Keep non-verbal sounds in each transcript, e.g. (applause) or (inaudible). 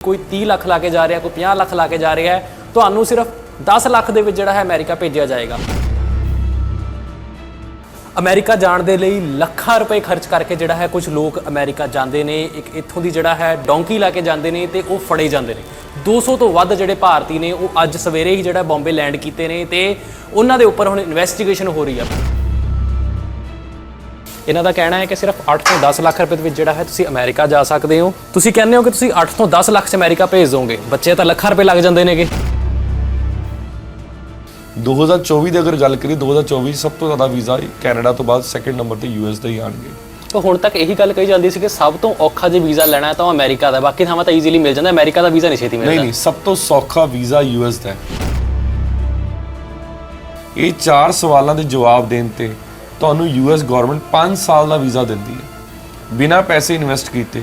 ਕੋਈ 30 ਲੱਖ ਲਾ ਕੇ ਜਾ ਰਿਹਾ, ਕੋਈ 50 ਲੱਖ ਲਾ ਕੇ ਜਾ ਰਿਹਾ ਹੈ, ਤੁਹਾਨੂੰ ਸਿਰਫ 10 ਲੱਖ ਦੇ ਵਿੱਚ ਜਿਹੜਾ ਹੈ ਅਮਰੀਕਾ ਭੇਜਿਆ ਜਾਏਗਾ। ਅਮਰੀਕਾ ਜਾਣ ਦੇ ਲਈ ਲੱਖਾਂ ਰੁਪਏ ਖਰਚ ਕਰਕੇ ਜਿਹੜਾ ਹੈ ਕੁਝ ਲੋਕ ਅਮਰੀਕਾ ਜਾਂਦੇ ਨੇ, ਇੱਕ ਇੱਥੋਂ ਦੀ ਜਿਹੜਾ ਹੈ ਡੋਂਕੀ ਲਾ ਕੇ ਜਾਂਦੇ ਨੇ ਤੇ ਉਹ ਫੜੇ ਜਾਂਦੇ ਨੇ। 200 ਤੋਂ ਵੱਧ ਜਿਹੜੇ ਭਾਰਤੀ ਨੇ, ਉਹ ਅੱਜ ਸਵੇਰੇ ਹੀ ਜਿਹੜਾ ਬੰਬੇ ਲੈਂਡ ਕੀਤੇ ਨੇ ਤੇ ਉਹਨਾਂ ਦੇ ਉੱਪਰ ਹੁਣ ਇਨਵੈਸਟੀਗੇਸ਼ਨ ਹੋ ਰਹੀ ਆ ਇਹਨਾਂ ਦਾ ਕਹਿਣਾ ਹੈ ਕਿ ਸਿਰਫ 8 ਤੋਂ 10 ਲੱਖ ਰੁਪਏ ਦੇ ਵਿੱਚ ਜਿਹੜਾ ਹੈ ਤੁਸੀਂ ਅਮਰੀਕਾ ਜਾ ਸਕਦੇ ਹੋ। ਤੁਸੀਂ ਕਹਿੰਦੇ ਹੋ ਕਿ ਤੁਸੀਂ 8 ਤੋਂ 10 ਲੱਖ ਚ ਅਮਰੀਕਾ ਭੇਜ ਦੋਗੇ। ਬੱਚੇ ਤਾਂ ਲੱਖਾਂ ਰੁਪਏ ਲੱਗ ਜਾਂਦੇ ਨੇਗੇ। 2024 ਦੀ ਅਗਰ ਗੱਲ ਕਰੀਏ 2024 ਸਭ ਤੋਂ ਜ਼ਿਆਦਾ ਵੀਜ਼ਾ ਕੈਨੇਡਾ ਤੋਂ ਬਾਅਦ ਸੈਕੰਡ ਨੰਬਰ ਤੇ ਯੂਐਸ ਦੇ ਹੀ ਆਣਗੇ। ਤਾਂ ਹੁਣ ਤੱਕ ਇਹੀ ਗੱਲ ਕਹੀ ਜਾਂਦੀ ਸੀ ਕਿ ਸਭ ਤੋਂ ਔਖਾ ਜੇ ਵੀਜ਼ਾ ਲੈਣਾ ਹੈ ਤਾਂ ਉਹ ਅਮਰੀਕਾ ਦਾ ਬਾਕੀ ਥਾਵਾਂ ਤਾਂ ਈਜ਼ੀਲੀ ਮਿਲ ਜਾਂਦਾ। ਅਮਰੀਕਾ ਦਾ ਵੀਜ਼ਾ ਨਹੀਂ ਛੇਤੀ ਨਹੀਂ ਮਿਲਦਾ। ਨਹੀਂ ਸਭ ਤੋਂ ਸੌਖਾ ਵੀਜ਼ਾ ਯੂਐਸ ਦਾ ਹੈ। ਇਹ ਚਾਰ ਸਵਾਲਾਂ ਦੇ ਜਵਾਬ ਦੇਣ ਤੇ ਤੁਹਾਨੂੰ ਯੂਐਸ ਗਵਰਨਮੈਂਟ 5 ਸਾਲ ਦਾ ਵੀਜ਼ਾ ਦਿੰਦੀ ਹੈ। ਬਿਨਾਂ ਪੈਸੇ ਇਨਵੈਸਟ ਕੀਤੇ,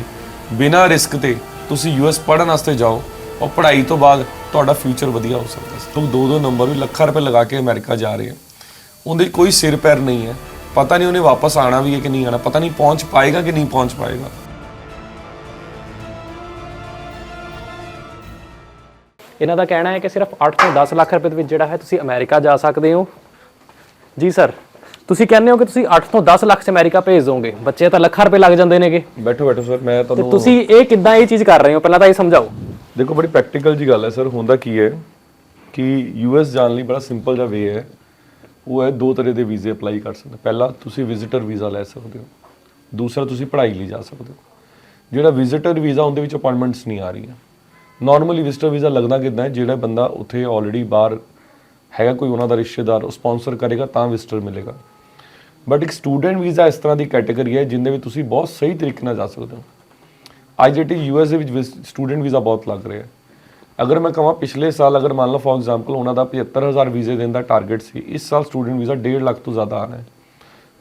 ਬਿਨਾਂ ਰਿਸਕ ਤੇ ਤੁਸੀਂ ਯੂਐਸ ਪੜ੍ਹਨ ਵਾਸਤੇ ਜਾਓ ਔਰ ਪੜ੍ਹਾਈ ਤੋਂ ਬਾਅਦ ਤੁਹਾਡਾ ਫਿਊਚਰ ਵਧੀਆ ਹੋ ਸਕਦਾ ਹੈ ਲੋਕ ਦੋ ਦੋ ਨੰਬਰ ਵੀ ਲੱਖਾਂ ਰੁਪਏ ਲਗਾ ਕੇ ਅਮਰੀਕਾ ਜਾ ਰਹੇ ਆ ਉਹਦੇ ਕੋਈ ਸਿਰ ਪੈਰ ਨਹੀਂ ਹੈ। ਪਤਾ ਨਹੀਂ ਉਹਨੇ ਵਾਪਸ ਆਣਾ ਵੀ ਹੈ ਕਿ ਨਹੀਂ ਆਣਾ ਪਤਾ ਨਹੀਂ ਪਹੁੰਚ ਪਾਏਗਾ ਕਿ ਨਹੀਂ ਪਹੁੰਚ ਪਾਏਗਾ। ਇਹਨਾਂ ਦਾ ਕਹਿਣਾ ਹੈ ਕਿ ਸਿਰਫ 8 ਤੋਂ 10 ਲੱਖ ਰੁਪਏ ਦੇ ਵਿੱਚ ਜਿਹੜਾ ਹੈ ਤੁਸੀਂ ਅਮਰੀਕਾ ਜਾ ਸਕਦੇ ਹੋ। ਜੀ ਸਰ ਤੁਸੀਂ ਕਹਿੰਦੇ ਹੋ ਕਿ ਤੁਸੀਂ 8 ਤੋਂ 10 ਲੱਖ ਚ ਅਮਰੀਕਾ ਭੇਜ ਦੋਗੇ। ਬੱਚੇ ਤਾਂ ਲੱਖਾਂ ਰੁਪਏ ਲੱਗ ਜਾਂਦੇ ਨੇਗੇ। ਬੈਠੋ ਬੈਠੋ ਸਰ ਮੈਂ ਤੇ ਤੁਹਾਨੂੰ ਤੁਸੀਂ ਇਹ ਕਿੱਦਾਂ ਇਹ ਚੀਜ਼ ਕਰ ਰਹੇ ਹੋ? ਪਹਿਲਾਂ ਤਾਂ ਇਹ ਸਮਝਾਓ। ਦੇਖੋ ਬੜੀ ਪ੍ਰੈਕਟੀਕਲ ਜੀ ਗੱਲ ਹੈ ਸਰ। ਹੁੰਦਾ ਕੀ ਹੈ ਕਿ ਯੂਐਸ ਜਾਣ ਲਈ ਬੜਾ ਸਿੰਪਲ ਜਿਹਾ ਵੇ ਹੈ। ਉਹ ਹੈ ਦੋ ਤਰ੍ਹਾਂ ਦੇ ਵੀਜ਼ੇ ਅਪਲਾਈ ਕਰ ਸਕਦੇ। ਪਹਿਲਾ ਤੁਸੀਂ ਵਿਜ਼ਿਟਰ ਵੀਜ਼ਾ ਲੈ ਸਕਦੇ ਹੋ। ਦੂਸਰਾ ਤੁਸੀਂ ਪੜ੍ਹਾਈ ਲਈ ਜਾ ਸਕਦੇ ਹੋ। ਜਿਹੜਾ ਵਿਜ਼ਿਟਰ ਵੀਜ਼ਾ ਉਹਦੇ ਵਿੱਚ ਅਪਾਇੰਟਮੈਂਟਸ ਨਹੀਂ ਆ ਰਹੀਆਂ। ਨਾਰਮਲੀ ਵਿਜ਼ਿਟਰ ਵੀਜ਼ਾ ਲੱਗਦਾ ਕਿਦਾਂ ਹੈ? ਜਿਹੜਾ ਬੰਦਾ ਉੱਥੇ ਆਲਰੇਡੀ ਬਾਹਰ ਹੈਗਾ ਕੋਈ ਉਹਨਾਂ ਦਾ ਰਿਸ਼ਤੇਦਾਰ ਉਹ ਸਪਾਂਸਰ ਕਰੇਗਾ ਤਾਂ ਵਿਜ਼ਿਟਰ ਮਿਲੇਗਾ। ਬਟ ਇੱਕ ਸਟੂਡੈਂਟ ਵੀਜ਼ਾ ਇਸ ਤਰ੍ਹਾਂ ਦੀ ਕੈਟਾਗਰੀ ਹੈ ਜਿੰਦੇ ਵਿੱਚ ਤੁਸੀਂ ਬਹੁਤ ਸਹੀ ਤਰੀਕੇ ਨਾਲ ਜਾ ਸਕਦੇ ਹੋ। ਆਈਜੀਟੀ ਯੂਐਸ ਦੇ ਵਿੱਚ ਸਟੂਡੈਂਟ ਵੀਜ਼ਾ ਬਹੁਤ ਲੱਗ ਰਿਹਾ ਹੈ। ਅਗਰ ਮੈਂ ਕਹਾਂ ਪਿਛਲੇ ਸਾਲ ਅਗਰ ਮੰਨ ਲਓ ਫੋਰ ਐਗਜ਼ਾਮਪਲ ਉਹਨਾਂ ਦਾ 75000 ਵੀਜ਼ੇ ਦੇਣ ਦਾ ਟਾਰਗੇਟ ਸੀ, ਇਸ ਸਾਲ ਸਟੂਡੈਂਟ ਵੀਜ਼ਾ 1.5 ਲੱਖ ਤੋਂ ਜ਼ਿਆਦਾ ਆਣਾ ਹੈ।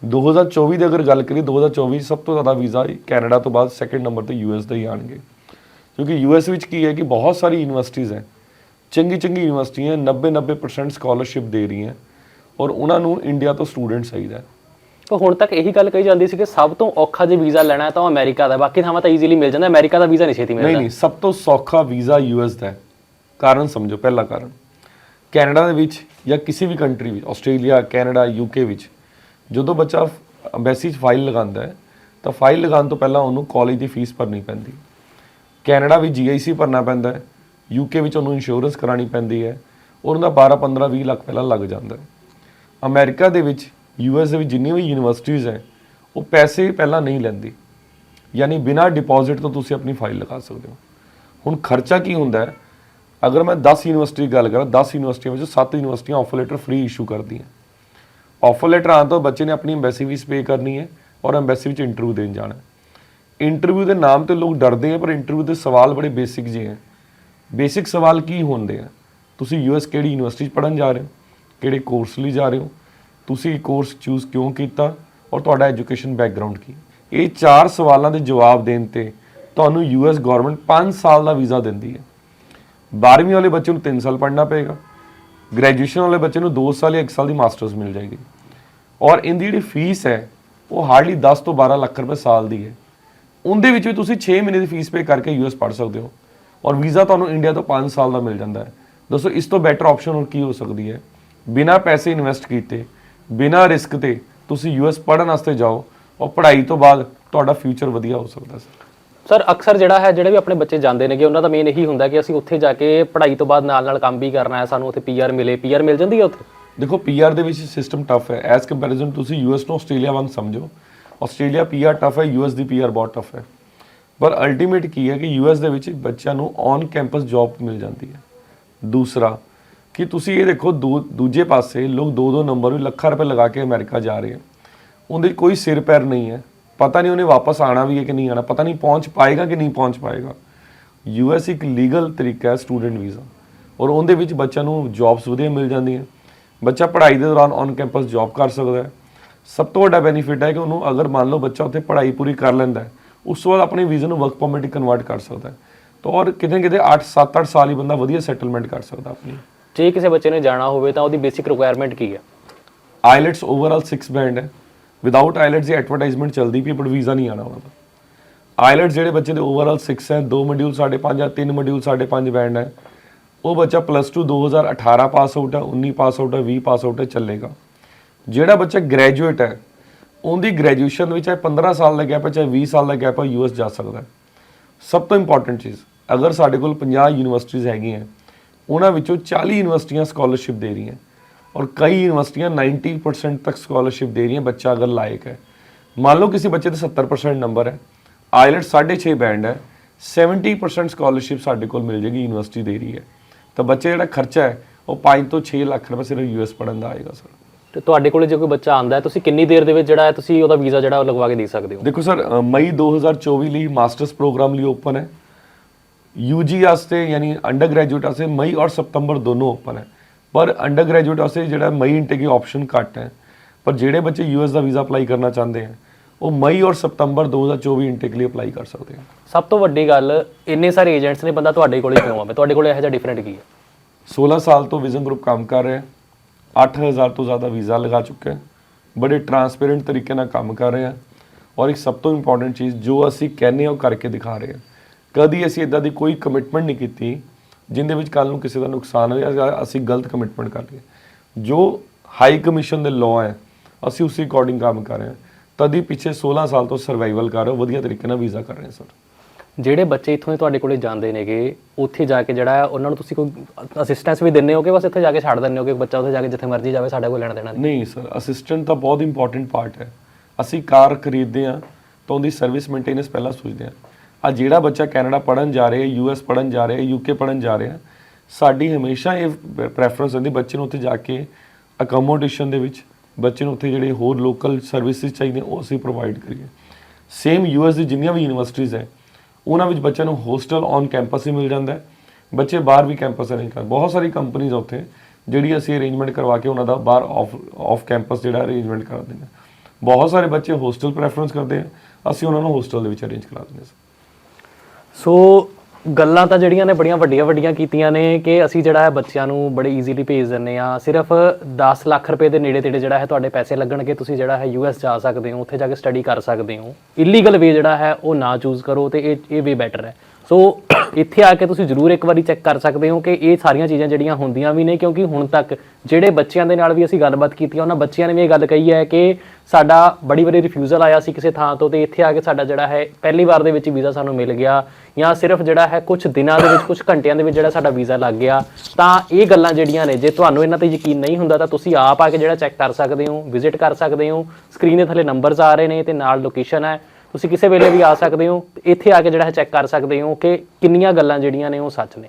2024 ਦੀ ਅਗਰ ਗੱਲ ਕਰੀਏ 2024 ਸਭ ਤੋਂ ਜ਼ਿਆਦਾ ਵੀਜ਼ਾ ਕੈਨੇਡਾ ਤੋਂ ਬਾਅਦ ਸੈਕੰਡ ਨੰਬਰ ਤੇ ਯੂਐਸ ਦੇ ਹੀ ਆਣਗੇ ਕਿਉਂਕਿ ਯੂਐਸ ਵਿੱਚ ਕੀ ਹੈ ਕਿ ਬਹੁਤ ਸਾਰੀ ਯੂਨੀਵਰਸਿਟੀਆਂ ਹੈ। ਚੰਗੀ ਚੰਗੀ ਯੂਨੀਵਰਸਿਟੀਆਂ 90 90% ਸਕਾਲਰਸ਼ਿਪ ਦੇ ਰਹੀਆਂ ਔਰ ਉਹਨਾਂ ਨੂੰ ਇੰਡੀਆ ਤੋਂ ਸਟੂਡੈਂਟ ਚਾਹੀਦਾ ਹੈ। ਤਾਂ ਹੁਣ ਤੱਕ ਇਹੀ ਗੱਲ ਕਹੀ ਜਾਂਦੀ ਸੀ ਕਿ ਸਭ ਤੋਂ ਔਖਾ ਜੇ ਵੀਜ਼ਾ ਲੈਣਾ ਤਾਂ ਉਹ ਅਮਰੀਕਾ ਦਾ, ਬਾਕੀ ਥਾਵਾਂ ਤਾਂ ਈਜ਼ੀਲੀ ਮਿਲ ਜਾਂਦਾ। ਅਮਰੀਕਾ ਦਾ ਵੀਜ਼ਾ ਨਹੀਂ ਛੇਤੀ ਮਿਲਦਾ। ਨਹੀਂ ਸਭ ਤੋਂ ਸੌਖਾ ਵੀਜ਼ਾ ਯੂਐਸ ਦਾ ਹੈ। ਕਾਰਨ ਸਮਝੋ, ਪਹਿਲਾ ਕਾਰਨ। ਕੈਨੇਡਾ ਦੇ ਵਿੱਚ ਜਾਂ ਕਿਸੇ ਵੀ ਕੰਟਰੀ ਵਿੱਚ, ਆਸਟ੍ਰੇਲੀਆ, ਕੈਨੇਡਾ ਯੂਕੇ ਵਿੱਚ, ਜਦੋਂ ਬੱਚਾ ਐਮਬੈਸੀ 'ਚ ਫਾਈਲ ਲਗਾਉਂਦਾ ਹੈ, ਤਾਂ ਫਾਈਲ ਲਗਾਉਣ ਤੋਂ ਪਹਿਲਾਂ ਉਹਨੂੰ ਕਾਲਜ ਦੀ ਫੀਸ ਭਰਨੀ ਪੈਂਦੀ। ਕੈਨੇਡਾ ਵਿੱਚ ਜੀਆਈਸੀ ਭਰਨਾ ਪੈਂਦਾ ਹੈ ਯੂਕੇ ਵਿੱਚ ਉਹਨੂੰ ਇੰਸ਼ੋਰੈਂਸ ਕਰਾਣੀ ਪੈਂਦੀ ਹੈ, ਉਹਨਾਂ ਦਾ 12 15 20 ਲੱਖ ਪਹਿਲਾਂ ਲੱਗ ਜਾਂਦਾ ਹੈ। ਅਮਰੀਕਾ ਦੇ ਵਿੱਚ ਯੂਐਸ ਦੇ ਵਿੱਚ ਜਿੰਨੀ ਵੀ ਯੂਨੀਵਰਸਿਟੀਆਂ ਹੈ, ਉਹ ਪੈਸੇ ਪਹਿਲਾਂ ਨਹੀਂ ਲੈਂਦੀ। ਯਾਨੀ ਬਿਨਾਂ ਡਿਪੋਜ਼ਿਟ ਤੋਂ ਤੁਸੀਂ ਆਪਣੀ ਫਾਈਲ ਲਗਾ ਸਕਦੇ ਹੋ। ਹੁਣ ਖਰਚਾ ਕੀ ਹੁੰਦਾ ਹੈ? ਅਗਰ ਮੈਂ 10 ਯੂਨੀਵਰਸਿਟੀ ਦੀ ਗੱਲ ਕਰਾਂ 10 ਯੂਨੀਵਰਸਿਟੀਆਂ ਵਿੱਚੋਂ 7 ਯੂਨੀਵਰਸਿਟੀਆਂ ਆਫਰ ਲੈਟਰ ਫ੍ਰੀ ਇਸ਼ੂ ਕਰਦੀਆਂ ਆਫਰ ਲੈਟਰ ਆਉਣ ਤੋਂ ਬੱਚੇ ਨੇ ਆਪਣੀ ਐਮਬੈਸੀ ਫੀਸ ਪੇ ਕਰਨੀ ਹੈ ਔਰ ਐਮਬੈਸੀ ਵਿੱਚ ਇੰਟਰਵਿਊ ਦੇਣ ਜਾਣਾ ਇੰਟਰਵਿਊ ਦੇ ਨਾਮ ਤੇ ਲੋਕ ਡਰਦੇ ਆ ਪਰ ਇੰਟਰਵਿਊ ਦੇ ਸਵਾਲ ਬੜੇ ਬੇਸਿਕ ਜਿਹੇ ਹੈ। ਬੇਸਿਕ ਸਵਾਲ ਕੀ ਹੁੰਦੇ ਆ? ਤੁਸੀਂ ਯੂਐਸ ਕਿਹੜੀ ਯੂਨੀਵਰਸਿਟੀ 'ਚ ਪੜ੍ਹਨ ਜਾ ਰਹੇ ਹੋ? ਕਿਹੜੇ ਕੋਰਸ ਲਈ ਜਾ ਰਹੇ ਹੋ? ਤੁਸੀਂ ਕੋਰਸ ਚੂਜ਼ ਕਿਉਂ ਕੀਤਾ ਔਰ ਤੁਹਾਡਾ ਐਜੂਕੇਸ਼ਨ ਬੈਕਗ੍ਰਾਉਂਡ ਕੀ? ਇਹ ਚਾਰ ਸਵਾਲਾਂ ਦੇ ਜਵਾਬ ਦੇਣ ਤੇ ਤੁਹਾਨੂੰ ਯੂਐਸ ਗਵਰਨਮੈਂਟ 5 ਸਾਲ ਦਾ ਵੀਜ਼ਾ ਦਿੰਦੀ ਹੈ। 12ਵੀਂ ਵਾਲੇ ਬੱਚੇ ਨੂੰ 3 ਸਾਲ ਪੜ੍ਹਨਾ ਪਏਗਾ। ਗ੍ਰੈਜੂਏਸ਼ਨ ਵਾਲੇ ਬੱਚੇ ਨੂੰ 2 ਸਾਲ ਜਾਂ 1 ਸਾਲ ਦੀ ਮਾਸਟਰਸ ਮਿਲ ਜਾਏਗੀ। ਔਰ ਇਹਦੀ ਜਿਹੜੀ ਫੀਸ ਹੈ, ਉਹ ਹਾਰਡਲੀ 10 ਤੋਂ 12 ਲੱਖ ਰੁਪਏ ਸਾਲ ਦੀ ਹੈ। ਉਹਦੇ ਵਿੱਚ ਵੀ ਤੁਸੀਂ 6 ਮਹੀਨੇ ਦੀ ਫੀਸ ਪੇ ਕਰਕੇ ਯੂਐਸ ਪੜ੍ਹ ਸਕਦੇ ਹੋ। ਔਰ ਵੀਜ਼ਾ ਤੁਹਾਨੂੰ ਇੰਡੀਆ ਤੋਂ 5 ਸਾਲ ਦਾ ਮਿਲ ਜਾਂਦਾ ਹੈ। ਦੋਸਤੋ ਇਸ ਤੋਂ ਬੈਟਰ ਆਪਸ਼ਨ ਹੋਰ ਕੀ ਹੋ ਸਕਦੀ ਹੈ? ਬਿਨਾਂ ਪੈਸੇ ਇਨਵੈਸਟ ਕੀਤੇ ਬਿਨਾਂ ਰਿਸਕ ਤੇ ਤੁਸੀਂ ਯੂਐਸ ਪੜ੍ਹਨ ਵਾਸਤੇ ਜਾਓ ਔਰ ਪੜ੍ਹਾਈ ਤੋਂ ਬਾਅਦ ਤੁਹਾਡਾ ਫਿਊਚਰ ਵਧੀਆ ਹੋ ਸਕਦਾ ਸਰ। ਸਰ ਅਕਸਰ ਜਿਹੜਾ ਹੈ ਜਿਹੜੇ ਵੀ ਆਪਣੇ ਬੱਚੇ ਜਾਂਦੇ ਨੇਗੇ ਉਹਨਾਂ ਦਾ ਮੇਨ ਇਹੀ ਹੁੰਦਾ ਕਿ ਅਸੀਂ ਉੱਥੇ ਜਾ ਕੇ ਪੜ੍ਹਾਈ ਤੋਂ ਬਾਅਦ ਨਾਲ ਨਾਲ ਕੰਮ ਵੀ ਕਰਨਾ ਹੈ ਸਾਨੂੰ ਉੱਥੇ ਪੀਆਰ ਮਿਲੇ। ਪੀਆਰ ਮਿਲ ਜਾਂਦੀ ਹੈ ਉੱਥੇ? ਦੇਖੋ ਪੀਆਰ ਦੇ ਵਿੱਚ ਸਿਸਟਮ ਟਫ ਹੈ। ਐਸ ਕੰਪੈਰੀਜ਼ਨ ਤੁਸੀਂ ਯੂਐਸ ਨੂੰ ਆਸਟ੍ਰੇਲੀਆ ਵਾਂਗ ਸਮਝੋ। ਆਸਟ੍ਰੇਲੀਆ ਪੀਆਰ ਟਫ ਹੈ ਯੂਐਸ ਦੀ ਪੀਆਰ ਬਹੁਤ ਟਫ ਹੈ। ਪਰ ਅਲਟੀਮੇਟ ਕੀ ਹੈ ਕਿ ਯੂਐਸ ਦੇ ਵਿੱਚ ਬੱਚਿਆਂ ਨੂੰ ਔਨ ਕੈਂਪਸ ਜੌਬ ਮਿਲ ਜਾਂਦੀ ਹੈ। ਦੂਸਰਾ ਕਿ ਤੁਸੀਂ ਇਹ ਦੇਖੋ, ਦੂ- ਦੂਜੇ ਪਾਸੇ ਲੋਕ ਦੋ ਦੋ ਨੰਬਰ ਵੀ ਲੱਖਾਂ ਰੁਪਏ ਲਗਾ ਕੇ ਅਮਰੀਕਾ ਜਾ ਰਹੇ ਆ। ਉਹਦੇ 'ਚ ਕੋਈ ਸਿਰ ਪੈਰ ਨਹੀਂ ਹੈ। ਪਤਾ ਨਹੀਂ ਉਹਨੇ ਵਾਪਸ ਆਣਾ ਵੀ ਹੈ ਕਿ ਨਹੀਂ ਆਣਾ। ਪਤਾ ਨਹੀਂ ਪਹੁੰਚ ਪਾਏਗਾ ਕਿ ਨਹੀਂ ਪਹੁੰਚ ਪਾਏਗਾ। ਯੂਐਸ ਇੱਕ ਲੀਗਲ ਤਰੀਕਾ ਹੈ ਸਟੂਡੈਂਟ ਵੀਜ਼ਾ। ਔਰ ਉਹਦੇ ਵਿੱਚ ਬੱਚਿਆਂ ਨੂੰ ਜੌਬਸ ਵਧੀਆ ਮਿਲ ਜਾਂਦੀਆਂ। ਬੱਚਾ ਪੜ੍ਹਾਈ ਦੇ ਦੌਰਾਨ ਔਨ ਕੈਂਪਸ ਜੌਬ ਕਰ ਸਕਦਾ ਹੈ। ਸਭ ਤੋਂ ਵੱਡਾ ਬੈਨੀਫਿਟ ਹੈ ਕਿ ਉਹਨੂੰ ਅਗਰ ਮੰਨ ਲਓ ਬੱਚਾ ਉੱਥੇ ਪੜ੍ਹਾਈ ਪੂਰੀ ਕਰ ਲੈਂਦਾ ਹੈ, ਉਸ ਤੋਂ ਬਾਅਦ ਆਪਣੇ ਵੀਜ਼ੇ ਨੂੰ ਵਰਕ ਪਰਮਿਟ ਕਨਵਰਟ ਕਰ ਸਕਦਾ ਹੈ। ਤਾਂ ਔਰ ਕਿਤੇ ਕਿਤੇ 8 7 8 ਸਾਲ ਹੀ ਬੰਦਾ ਵਧੀਆ ਸੈਟਲਮੈਂਟ ਕਰ ਸਕਦਾ ਆਪਣੀ। ਜੇ ਕਿਸੇ ਬੱਚੇ ਨੇ ਜਾਣਾ ਹੋਵੇ ਤਾਂ ਉਹਦੀ ਬੇਸਿਕ ਰਿਕੁਆਇਰਮੈਂਟ ਕੀ ਹੈ? ਆਈਲੈਟਸ ਓਵਰਆਲ 6 ਬੈਂਡ ਹੈ। ਵਿਦਆਊਟ ਆਈਲੈਟਸ ਦੀ ਐਡਵਰਟਾਈਜ਼ਮੈਂਟ ਚੱਲਦੀ ਪਈ ਬਟ ਵੀਜ਼ਾ ਨਹੀਂ ਆਣਾ ਉਹਨਾਂ ਦਾ ਆਈਲੈਟਸ ਜਿਹੜੇ ਬੱਚੇ ਦੇ ਓਵਰਆਲ 6 ਹੈ, ਦੋ ਮੋਡਿਊਲ 5.5 ਆ, ਤਿੰਨ ਮੋਡਿਊਲ 5.5 ਬੈਂਡ ਹੈ। ਉਹ ਬੱਚਾ ਪਲੱਸ 2 2018 ਪਾਸ ਆਊਟ ਹੈ 19 ਪਾਸ ਆਊਟ ਹੈ 20 ਪਾਸ ਆਊਟ ਹੈ, ਚੱਲੇਗਾ। ਜਿਹੜਾ ਬੱਚਾ ਗ੍ਰੈਜੂਏਟ ਹੈ, ਉਹਦੀ ਗ੍ਰੈਜੂਏਸ਼ਨ ਵਿੱਚ ਚਾਹੇ 15 ਸਾਲ ਦਾ ਗੈਪ ਹੈ, ਚਾਹੇ 20 ਸਾਲ ਦਾ ਗੈਪ ਹੈ ਯੂਐਸ ਜਾ ਸਕਦਾ ਸਭ ਤੋਂ ਇੰਪੋਰਟੈਂਟ ਚੀਜ਼, ਅਗਰ ਸਾਡੇ ਕੋਲ 50 ਯੂਨੀਵਰਸਿਟੀਆਂ ਹੈਗੀਆਂ ਉਹਨਾਂ ਵਿੱਚੋਂ 40 ਯੂਨੀਵਰਸਿਟੀਆਂ ਸਕਾਲਰਸ਼ਿਪ ਦੇ ਰਹੀਆਂ। ਔਰ ਕਈ ਯੂਨੀਵਰਸਿਟੀਆਂ 90% ਤੱਕ ਸਕਾਲਰਸ਼ਿਪ ਦੇ ਰਹੀਆਂ ਬੱਚਾ ਅਗਰ ਲਾਇਕ ਹੈ। ਮੰਨ ਲਓ ਕਿਸੇ ਬੱਚੇ ਦੇ 70% ਨੰਬਰ ਹੈ ਆਇਲਟ 6.5 ਬੈਂਡ ਹੈ 70% ਸਕਾਲਰਸ਼ਿਪ ਸਾਡੇ ਕੋਲ ਮਿਲ ਜੇਗੀ ਯੂਨੀਵਰਸਿਟੀ ਦੇ ਰਹੀ ਹੈ। ਤਾਂ ਬੱਚੇ ਜਿਹੜਾ ਖਰਚਾ ਹੈ ਉਹ 5 ਤੋਂ 6 ਲੱਖ ਰੁਪਏ ਸਿਰਫ ਯੂਐਸ ਪੜਨ ਦਾ ਆਏਗਾ ਸਰ। ਤੇ ਤੁਹਾਡੇ ਕੋਲੇ ਜੇ ਕੋਈ ਬੱਚਾ ਆਂਦਾ ਹੈ ਤੁਸੀਂ ਕਿੰਨੀ ਦੇਰ ਦੇ ਵਿੱਚ ਜਿਹੜਾ ਹੈ ਤੁਸੀਂ ਉਹਦਾ ਵੀਜ਼ਾ ਜਿਹੜਾ ਉਹ ਲਗਵਾ ਕੇ ਦੇ ਸਕਦੇ ਹੋ? ਦੇਖੋ ਸਰ ਮਈ 2024 ਲਈ ਮਾਸਟਰਸ ਪ੍ਰੋਗਰਾਮ ਲਈ ਓਪਨ ਹੈ। ਯੂਜੀ ਵਾਸਤੇ ਯਾਨੀ ਅੰਡਰ ਗ੍ਰੈਜੂਏਟ ਵਾਸਤੇ ਮਈ ਔਰ ਸਤੰਬਰ ਦੋਨੋਂ ਓਪਨ ਹੈ। ਪਰ ਅੰਡਰ ਗ੍ਰੈਜੂਏਟ ਵਾਸਤੇ ਜਿਹੜਾ ਮਈ ਇਨਟੇਕ ਦੀ ਆਪਸ਼ਨ ਘੱਟ ਹੈ। ਪਰ ਜਿਹੜੇ ਬੱਚੇ ਯੂਐਸ ਦਾ ਵੀਜ਼ਾ ਅਪਲਾਈ ਕਰਨਾ ਚਾਹੁੰਦੇ ਹੈ ਉਹ ਮਈ ਔਰ ਸਤੰਬਰ 2024 ਇਨਟੇਕ ਲਈ ਅਪਲਾਈ ਕਰ ਸਕਦੇ ਹਨ ਸਭ ਤੋਂ ਵੱਡੀ ਗੱਲ ਇੰਨੇ ਸਾਰੇ ਏਜੰਟਸ ਨੇ ਬੰਦਾ ਤੁਹਾਡੇ ਕੋਲੇ ਕਿਉਂ ਆਵੇ? ਤੁਹਾਡੇ ਕੋਲੇ ਇਹੋ ਜਿਹਾ ਡਿਫਰੈਂਟ ਕੀ ਹੈ? 16 ਸਾਲ ਤੋਂ ਵਿਜ਼ਨ ਗਰੁੱਪ ਕੰਮ ਕਰ ਰਿਹਾ ਹੈ। 8000 ਤੋਂ ਜ਼ਿਆਦਾ ਵੀਜ਼ਾ ਲਗਾ ਚੁੱਕਾ ਹੈ। ਬੜੇ ਟਰਾਂਸਪੇਰੈਂਟ ਤਰੀਕੇ ਨਾਲ ਕੰਮ ਕਰ ਰਿਹਾ ਔਰ ਇੱਕ ਸਭ ਤੋਂ ਇੰਪੋਰਟੈਂਟ ਚੀਜ਼ ਜੋ ਅਸੀਂ ਕਹਿੰਦੇ ਹਾਂ ਉਹ ਕਰਕੇ ਦਿਖਾ ਰਹੇ ਹਾਂ। ਕਦੀ ਅਸੀਂ ਇਦਾਂ ਦੀ ਕੋਈ ਕਮਿਟਮੈਂਟ ਨਹੀਂ ਕੀਤੀ ਜਿੰਦੇ ਵਿੱਚ ਕੱਲ ਨੂੰ ਕਿਸੇ ਦਾ ਨੁਕਸਾਨ ਹੋਵੇ ਜਾਂ ਅਸੀਂ ਗਲਤ ਕਮਿਟਮੈਂਟ ਕਰ ਲਈਏ। ਜੋ ਹਾਈ ਕਮਿਸ਼ਨ ਦੇ ਲਾਅ ਹੈ ਅਸੀਂ ਉਸੇ ਅਕੋਰਡਿੰਗ ਕੰਮ ਕਰ ਰਹੇ ਹਾਂ। ਤਦੀ ਪਿੱਛੇ 16 ਸਾਲ ਤੋਂ ਸਰਵਾਈਵਲ ਕਰ ਰਹੇ ਹਾਂ ਵਧੀਆ ਤਰੀਕੇ ਨਾਲ ਵੀਜ਼ਾ ਕਰ ਰਹੇ ਹਾਂ ਸਰ। ਜਿਹੜੇ ਬੱਚੇ ਇੱਥੋਂ ਦੇ ਤੁਹਾਡੇ ਕੋਲੇ ਜਾਂਦੇ ਨੇਗੇ ਉੱਥੇ ਜਾ ਕੇ ਜਿਹੜਾ ਹੈ ਉਹਨਾਂ ਨੂੰ ਤੁਸੀਂ ਕੋਈ ਅਸਿਸਟੈਂਸ ਵੀ ਦਿੰਦੇ ਹੋ ਕਿ ਬਸ ਇੱਥੇ ਜਾ ਕੇ ਛੱਡ ਦਿੰਦੇ ਹੋ ਕਿ ਬੱਚਾ ਉੱਥੇ ਜਾ ਕੇ ਜਿੱਥੇ ਮਰਜ਼ੀ ਜਾਵੇ ਸਾਡਾ ਕੋਈ ਲੈਣਾ ਦੇਣਾ ਨਹੀਂ ਨਹੀਂ ਸਰ ਅਸਿਸਟੈਂਟ ਤਾਂ ਬਹੁਤ ਇੰਪੋਰਟੈਂਟ ਪਾਰਟ ਹੈ। ਅਸੀਂ ਕਾਰ ਖਰੀਦਦੇ ਹਾਂ ਤਾਂ ਉਹਦੀ ਸਰਵਿਸ ਮੇਨਟੇਨੈਂਸ ਪਹਿਲਾਂ ਸੋਚਦੇ ਹਾਂ। ਆ ਜਿਹੜਾ ਬੱਚਾ ਕੈਨੇਡਾ ਪੜਨ ਜਾ ਰਿਹਾ ਹੈ ਯੂਐਸ ਪੜਨ ਜਾ ਰਿਹਾ ਹੈ ਯੂਕੇ ਪੜਨ ਜਾ ਰਿਹਾ, ਸਾਡੀ ਹਮੇਸ਼ਾ ਇਹ ਪ੍ਰੈਫਰੈਂਸ ਹੁੰਦੀ ਬੱਚੇ ਨੂੰ ਉੱਥੇ ਜਾ ਕੇ ਅਕਮੋਡੇਸ਼ਨ ਦੇ ਵਿੱਚ, ਬੱਚੇ ਨੂੰ ਉੱਥੇ ਜਿਹੜੇ ਹੋਰ ਲੋਕਲ ਸਰਵਿਸਿਜ਼ ਚਾਹੀਦੇ ਉਹ ਅਸੀਂ ਪ੍ਰੋਵਾਈਡ ਕਰੀਏ। ਸੇਮ ਯੂਐਸ ਦੀ ਜਿੰਨੀਆਂ ਵੀ ਯੂਨੀਵਰਸਿਟੀਆਂ ਹੈ, ਉਹਨਾਂ ਵਿੱਚ ਬੱਚਿਆਂ ਨੂੰ ਹੋਸਟਲ ਔਨ ਕੈਂਪਸ ਹੀ ਮਿਲ ਜਾਂਦਾ ਹੈ। ਬੱਚੇ ਬਾਹਰ ਵੀ ਕੈਂਪਸ ਅਰੇਂਜ ਕਰ, ਬਹੁਤ ਸਾਰੀ ਕੰਪਨੀਆਂ ਉੱਥੇ, ਜਿਹੜੀ ਅਸੀਂ ਅਰੇਂਜਮੈਂਟ ਕਰਵਾ ਕੇ ਉਹਨਾਂ ਦਾ ਬਾਹਰ ਆਫ ਆਫ ਕੈਂਪਸ ਜਿਹੜਾ ਅਰੇਂਜਮੈਂਟ ਕਰਾ ਦਿੰਦੇ ਹਾਂ। ਬਹੁਤ ਸਾਰੇ ਬੱਚੇ ਹੋਸਟਲ ਪ੍ਰੈਫਰੈਂਸ ਕਰਦੇ ਆ, ਅਸੀਂ ਉਹਨਾਂ ਨੂੰ ਹੋਸਟਲ ਦੇ ਵਿੱਚ ਅਰੇਂਜ ਕਰਾ ਦਿੰਦੇ ਹਾਂ। ਸੋ ਗੱਲਾਂ ਤਾਂ ਜਿਹੜੀਆਂ ਨੇ ਬੜੀਆਂ ਵੱਡੀਆਂ ਵੱਡੀਆਂ ਕੀਤੀਆਂ ਨੇ ਕਿ ਅਸੀਂ ਜਿਹੜਾ ਹੈ ਬੱਚਿਆਂ ਨੂੰ ਬੜੇ ਈਜ਼ੀਲੀ ਭੇਜ ਦਿੰਨੇ ਆ ਸਿਰਫ 10 ਲੱਖ ਰੁਪਏ ਦੇ ਨੇੜੇ ਤੇੜੇ ਜਿਹੜਾ ਹੈ ਤੁਹਾਡੇ ਪੈਸੇ ਲੱਗਣਗੇ, ਤੁਸੀਂ ਜਿਹੜਾ ਹੈ ਯੂਐਸ ਜਾ ਸਕਦੇ ਹੋ, ਉੱਥੇ ਜਾ ਕੇ ਸਟੱਡੀ ਕਰ ਸਕਦੇ ਹੋ। ਇਲੀਗਲ ਵੇ ਜਿਹੜਾ ਹੈ ਉਹ ਨਾ ਚੂਜ਼ ਕਰੋ ਤੇ ਇਹ ਇਹ ਵੇ ਬੈਟਰ ਹੈ। ਸੋ (coughs) ਇੱਥੇ ਆ ਕੇ ਤੁਸੀਂ ਜ਼ਰੂਰ ਇੱਕ ਵਾਰੀ ਚੈੱਕ ਕਰ ਸਕਦੇ ਹੋ ਕਿ ਇਹ ਸਾਰੀਆਂ ਚੀਜ਼ਾਂ ਜਿਹੜੀਆਂ ਹੁੰਦੀਆਂ ਵੀ ਨੇ, ਕਿਉਂਕਿ ਹੁਣ ਤੱਕ ਜਿਹੜੇ ਬੱਚਿਆਂ ਦੇ ਨਾਲ ਵੀ ਅਸੀਂ ਗੱਲਬਾਤ ਕੀਤੀ ਉਹਨਾਂ ਬੱਚਿਆਂ ਨੇ ਵੀ ਇਹ ਗੱਲ ਕਹੀ ਹੈ ਕਿ ਸਾਡਾ ਬੜੀ ਵਾਰੀ ਰਿਫਿਊਜ਼ਲ ਆਇਆ ਸੀ ਕਿਸੇ ਥਾਂ ਤੋਂ ਤੇ ਇੱਥੇ ਆ ਕੇ ਸਾਡਾ ਜਿਹੜਾ ਹੈ, ਪਹਿਲੀ ਵਾਰ ਦੇ ਵਿੱਚ ਵੀਜ਼ਾ ਸਾਨੂੰ ਮਿਲ ਗਿਆ ਜਾਂ ਸਿਰਫ ਜਿਹੜਾ ਹੈ ਕੁਝ ਦਿਨਾਂ ਦੇ ਵਿੱਚ ਕੁਝ ਘੰਟਿਆਂ ਦੇ ਵਿੱਚ ਜਿਹੜਾ ਸਾਡਾ ਵੀਜ਼ਾ ਲੱਗ ਗਿਆ, ਤਾਂ ਇਹ ਗੱਲਾਂ ਜਿਹੜੀਆਂ ਨੇ, ਜੇ ਤੁਹਾਨੂੰ ਇਹਨਾਂ ਤੇ ਯਕੀਨ ਨਹੀਂ ਹੁੰਦਾ ਤਾਂ ਤੁਸੀਂ ਆਪ ਆ ਕੇ ਜਿਹੜਾ ਚੈੱਕ ਕਰ ਸਕਦੇ ਹੋ ਵਿਜ਼ਿਟ ਕਰ ਸਕਦੇ ਹੋ ਸਕਰੀਨ ਦੇ ਥੱਲੇ ਨੰਬਰਸ ਆ ਰਹੇ ਨੇ ਤੇ ਨਾਲ ਲੋਕੇਸ਼ਨ ਹੈ। ਤੁਸੀਂ ਕਿਸੇ ਵੇਲੇ ਵੀ ਆ ਸਕਦੇ ਹੋ, ਇੱਥੇ ਆ ਕੇ ਜਿਹੜਾ ਹੈ ਚੈੱਕ ਕਰ ਸਕਦੇ ਹੋ ਕਿ ਕਿੰਨੀਆਂ ਗੱਲਾਂ ਜਿਹੜੀਆਂ ਨੇ ਉਹ ਸੱਚ ਨੇ।